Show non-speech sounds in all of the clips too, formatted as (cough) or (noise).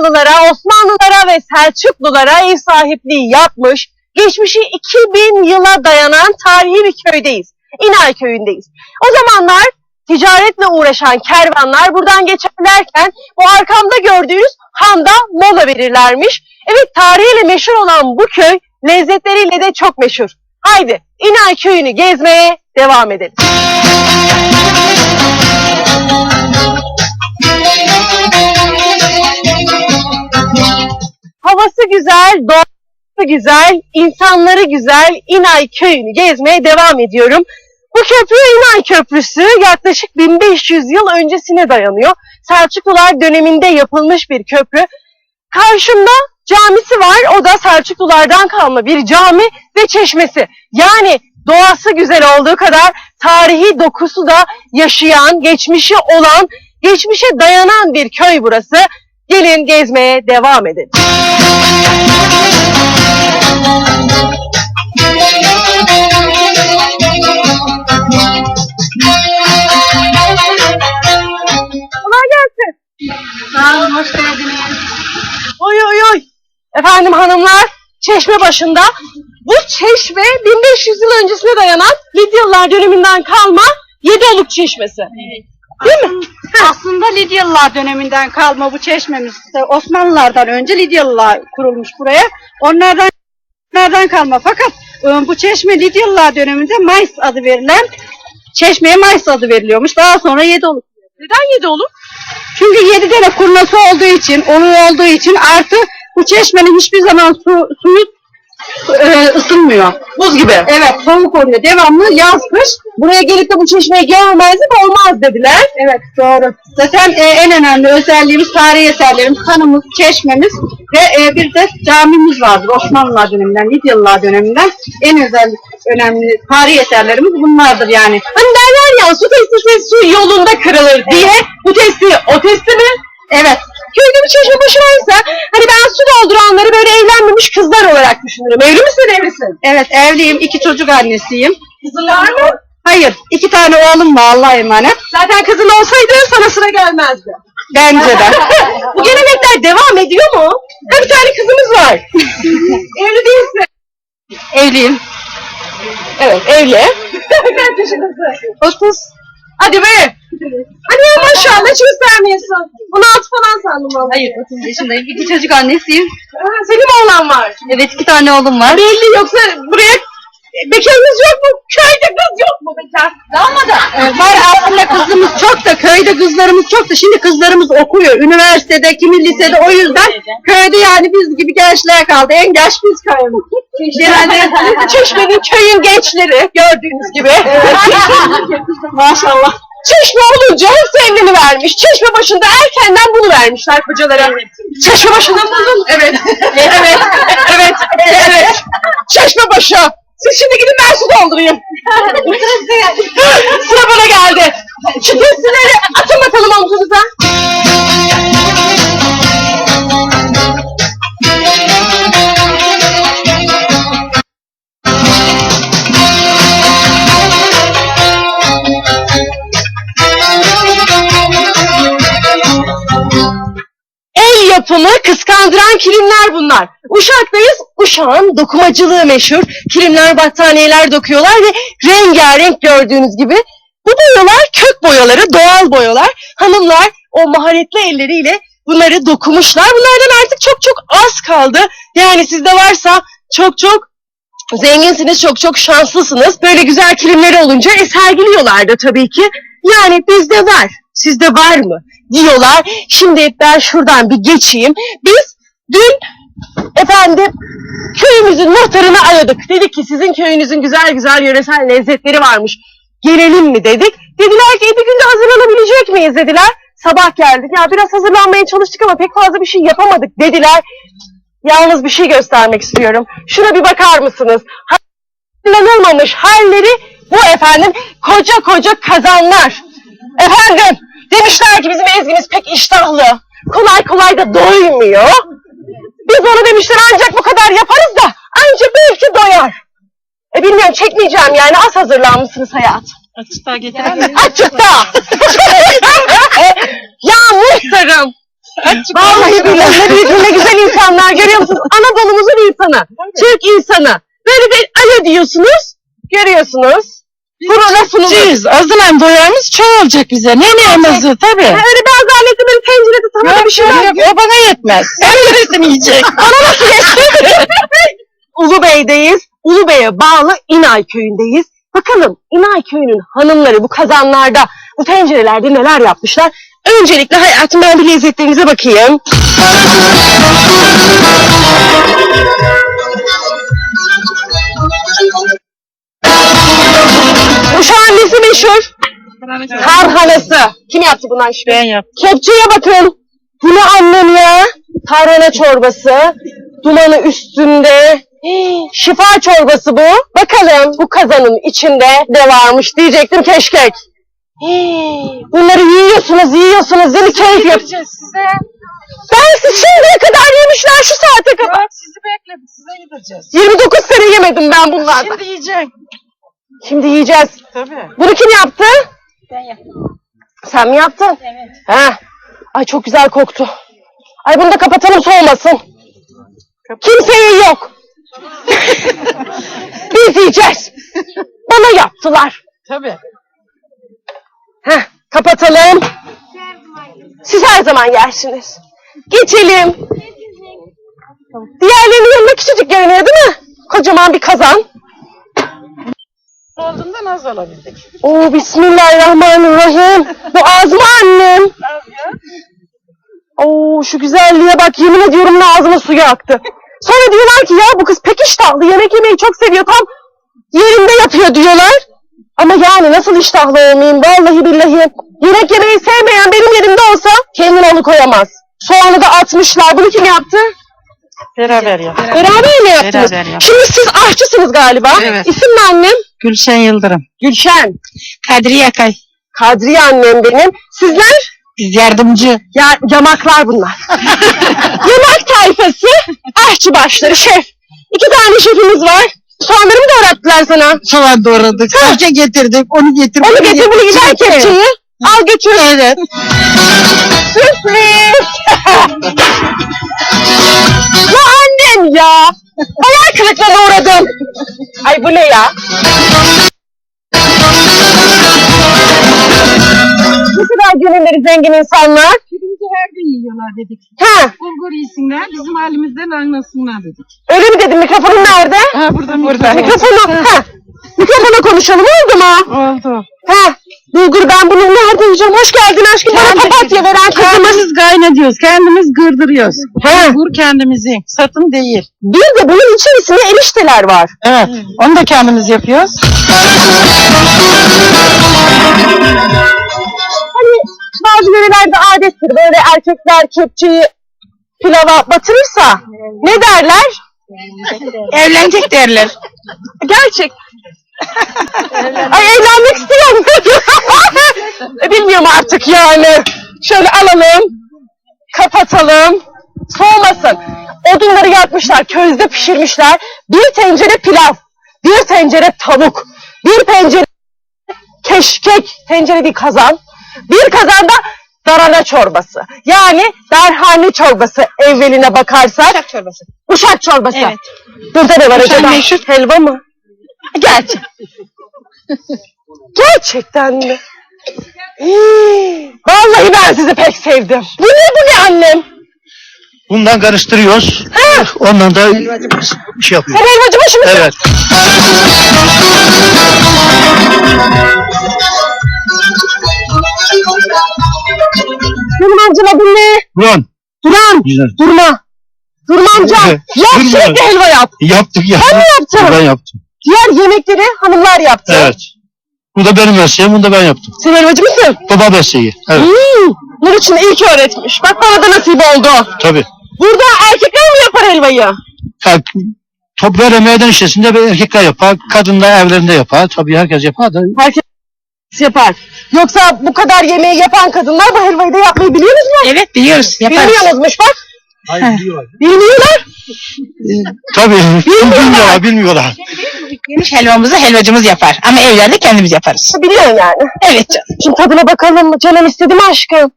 Osmanlılara, Osmanlılara ve Selçuklulara ev sahipliği yapmış, geçmişi 2000 yıla dayanan tarihi bir köydeyiz. İnay köyündeyiz. O zamanlar ticaretle uğraşan kervanlar buradan geçerlerken bu arkamda gördüğünüz handa mola verirlermiş. Evet tarihiyle meşhur olan bu köy lezzetleriyle de çok meşhur. Haydi İnay köyünü gezmeye devam edelim. Havası güzel, doğası güzel, insanları güzel İnay köyünü gezmeye devam ediyorum. Bu köprü İnay Köprüsü yaklaşık 1500 yıl öncesine dayanıyor. Selçuklular döneminde yapılmış bir köprü. Karşımda camisi var. O da Selçuklulardan kalma bir cami ve çeşmesi. Yani doğası güzel olduğu kadar tarihi dokusu da yaşayan, geçmişi olan, geçmişe dayanan bir köy burası. Gelin gezmeye devam edelim. Kolay gelsin. Sağ olun, hoş geldiniz. Oy oy oy. Efendim hanımlar, çeşme başında. Bu çeşme 1500 yıl öncesine dayanan Lidyalılar döneminden kalma Yedioluk çeşmesi. Değil mi? Aslında Lidyalılar döneminden kalma bu çeşmemiz. Osmanlılardan önce Lidyalılar kurulmuş buraya. Onlardan onlardan kalma. Fakat e, bu çeşme Lidyalılar döneminde Mayıs adı verilen çeşmeye Mayıs adı veriliyormuş. Daha sonra Yedioluk. Neden Yedioluk? Çünkü yedi tane kurnası olduğu için, onun olduğu için artı bu çeşmenin hiçbir zaman su, suyu e, ısınmıyor. Buz gibi. Evet soğuk oluyor. Devamlı yaz kış. Buraya gelip de bu çeşmeye gelmezdi olmaz dediler. Evet doğru. Zaten e, en önemli özelliğimiz tarihi eserlerimiz, hanımız, çeşmemiz ve e, bir de camimiz vardır Osmanlılar döneminden, Lidyalılar döneminden. En özel önemli tarihi eserlerimiz bunlardır yani. Hani derler ya su testisi su yolunda kırılır diye. Bu testi o testi mi? Evet. Köyde bir çeşme başı varsa hani ben su evlenmemiş kızlar olarak düşünürüm. Evli misin evlisin? Evet evliyim, iki çocuk annesiyim. Kızın var mı? Hayır, iki tane oğlum var Allah'a emanet. Zaten kızın olsaydı sana sıra gelmezdi. Bence de. (laughs) Bu gelenekler devam ediyor mu? Ha bir tane kızımız var. (laughs) Evli değilsin. Evliyim. Evet evli. (laughs) Kaç yaşındasın? 30. Hadi be. Hadi ya maşallah hiç göstermiyorsun. 16 falan sandım valla. Hayır 30 yaşındayım. İki çocuk annesiyim. Ha, senin mi oğlan var? Evet iki tane oğlum var. Belli yoksa buraya bekarınız yok mu? Köyde kız yok mu bekar? Dalmadı. Ee, Var aslında kızımız çok da köyde kızlarımız çok da şimdi kızlarımız okuyor. Üniversitede, kimi lisede o yüzden köyde yani biz gibi gençler kaldı. En genç biz köyümüz. Genelde Çeşme'nin köyün gençleri gördüğünüz gibi. (laughs) Maşallah. Çeşme olunca hepsi evleni vermiş. Çeşme başında erkenden bunu vermişler kocalara. Çeşme başında buldun. Evet. evet. Evet. Evet. Çeşme başı. Siz şimdi gidin ben su doldurayım. (laughs) Sıra bana geldi. Şu Yapımı kıskandıran kilimler bunlar. Uşak'tayız. Uşak'ın dokumacılığı meşhur. Kilimler, battaniyeler dokuyorlar ve rengarenk gördüğünüz gibi. Bu boyalar kök boyaları, doğal boyalar. Hanımlar o maharetli elleriyle bunları dokumuşlar. Bunlardan artık çok çok az kaldı. Yani sizde varsa çok çok zenginsiniz, çok çok şanslısınız. Böyle güzel kilimleri olunca e, sergiliyorlar da tabii ki. Yani bizde var, sizde var mı diyorlar. Şimdi ben şuradan bir geçeyim. Biz dün efendim köyümüzün muhtarını aradık. Dedik ki sizin köyünüzün güzel güzel yöresel lezzetleri varmış. Gelelim mi dedik. Dediler ki "E, bir günde hazırlanabilecek miyiz dediler. Sabah geldik. Ya biraz hazırlanmaya çalıştık ama pek fazla bir şey yapamadık dediler. Yalnız bir şey göstermek istiyorum. Şuna bir bakar mısınız? Hazırlanılmamış halleri bu efendim koca koca kazanlar. Efendim demişler ki bizim ezgimiz pek iştahlı. Kolay kolay da doymuyor. Biz onu demişler ancak bu kadar yaparız da ancak belki doyar. E bilmiyorum çekmeyeceğim yani az hazırlanmışsınız hayat. Açıkta getiren mi? Açıkta. (laughs) ya muhtarım Vallahi billahi ne büyük ne güzel insanlar görüyor musunuz? Anadolu'muzun insanı. Türk insanı. Böyle bir alo diyorsunuz. Görüyorsunuz. Burada sunumu. Biz azılan doyarımız çoğu olacak bize. Ne neyimizi tabii. Öyle bir azaleti böyle tencerede sana da bir şey yok. O bana yetmez. Sen neresini yiyecek? (laughs) Bana nasıl geçti? Ulubey'deyiz. Ulubey'e bağlı İnay köyündeyiz. Bakalım İnay köyünün hanımları bu kazanlarda, bu tencerelerde neler yapmışlar? Öncelikle hayatım ben bir lezzetlerinize bakayım. Uşağın nesi meşhur? Tarhanası. Kim yaptı bunlar işi? Ben yaptım. Kepçeye bakın. Bu ne annem ya? Tarhana çorbası. Dumanı üstünde. Hii, Şifa çorbası bu. Bakalım bu kazanın içinde ne varmış diyecektim keşkek. Hii, Bunları yiyorsunuz, yiyorsunuz, değil mi? Keyif yap. size. Ben siz şimdiye kadar yemişler şu saate kadar. sizi bekledik. Size gideceğiz. 29 sene yemedim ben bunlardan. Şimdi yiyecek. Şimdi yiyeceğiz. Tabii. Bunu kim yaptı? Ben yaptım. Sen mi yaptın? Evet. He. Ay çok güzel koktu. Ay bunu da kapatalım soğumasın. Kimseye yok. (laughs) Biz yiyeceğiz. Bana yaptılar. Tabii. Heh, kapatalım. Siz her zaman yersiniz. Geçelim. Diğerlerinin yanında küçücük görünüyor değil mi? Kocaman bir kazan. Olduğundan az olabildik. Oo bismillahirrahmanirrahim. Bu az mı annem? Oo şu güzelliğe bak yemin ediyorum ağzıma suyu aktı. Sonra diyorlar ki ya bu kız pek iştahlı yemek yemeyi çok seviyor tam yerinde yapıyor diyorlar. Ama yani nasıl iştahlı olmayayım vallahi billahi. Yemek yemeyi sevmeyen benim yerimde olsa kendini onu koyamaz. Soğanı da atmışlar. Bunu kim yaptı? Beraber yap. Beraber mi yaptınız? Beraber yaptık. Şimdi siz aşçısınız galiba. Evet. İsim ne annem? Gülşen Yıldırım. Gülşen. Kadriye Akay. Kadriye annem benim. Sizler? Biz yardımcı. Ya yamaklar bunlar. (laughs) Yamak tayfası, aşçı başları, şef. İki tane şefimiz var. Soğanları mı doğrattılar sana? Soğan doğradık. Salça getirdik. Onu getir. Onu getir bunu gider kepçeyi. Al götür. Evet. (laughs) Sürpriz. (laughs) ya annem ya. Hayal kırıklığına uğradım. Ay bu ne ya? Bu kadar gönülleri zengin insanlar. Birinci her gün yiyorlar dedik. Ha, Bulgur yesinler. Bizim halimizden anlasınlar dedik. öyle mi dedim? Mikrofonun nerede? Ha burada burada. Mikrofonu, ha. Mikrofona konuşalım oldu mu? Oldu. Ha. Bulgur ben bunu nerede yiyeceğim? Hoş geldin aşkım. Bana papatya veren kızımız. Kendimiz kaynatıyoruz. Kendimiz gırdırıyoruz. Ha. Bulgur kendimizin. Satın değil. Bir de bunun içerisinde erişteler var. Evet. Onu da kendimiz yapıyoruz. Hani bazı yörelerde adettir. Böyle erkekler kepçeyi pilava batırırsa ne derler? Evlenecek derler. Gerçek. Ay evlenmek istiyorum. Bilmiyorum artık yani. Şöyle alalım. Kapatalım. Soğumasın. Odunları yakmışlar. Közde pişirmişler. Bir tencere pilav. Bir tencere tavuk. Bir tencere keşkek. Tencere bir kazan. Bir kazanda darana çorbası. Yani derhane çorbası evveline bakarsak. Uşak çorbası. Uşak çorbası. Evet. Burada ne var Uşak acaba? meşhur. Helva mı? Gerçek. Gerçekten mi? Hii, Vallahi ben sizi pek sevdim. Bu ne bu ne annem? Bundan karıştırıyoruz. Ondan da şey yapıyoruz. Sen helvacı mısın? Evet. Benim amcam adın ne? Ulan Duran. güzel. Durma. Durma. Evet, Yap durma. sürekli helva yap. Yaptık ya. Sen mi yaptın? Ben yaptım. Diğer yemekleri hanımlar yaptı. Evet. Bu da benim mesleğim, bunu da ben yaptım. Sen helvacı mısın? Baba mesleği. Evet, Hmm, Nur için iyi ki öğretmiş. Bak bana da nasip oldu. tabii. Burada erkekler mi yapar helvayı? Ya, Toprağı meydan işçisinde bir erkekler yapar, kadınlar evlerinde yapar. Tabii herkes yapar da. Herkes yapar. Yoksa bu kadar yemeği yapan kadınlar bu helvayı da yapmayı biliyor musunuz? Evet biliyoruz. Yaparız. Bilmiyorlarmış bak. Hayır biliyorlar. Bilmiyorlar. Ee, tabii. Bilmiyorlar, bilmiyorlar. Yemiş helvamızı helvacımız yapar. Ama evlerde kendimiz yaparız. Biliyorsun yani. Evet canım. Şimdi tadına bakalım mı? Canım istedi aşkım?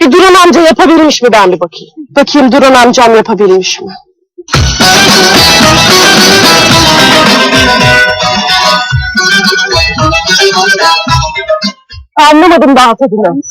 Bir Duran amca yapabilmiş mi ben bir bakayım. Bakayım Duran amcam yapabilmiş mi? Anlamadım daha tadını.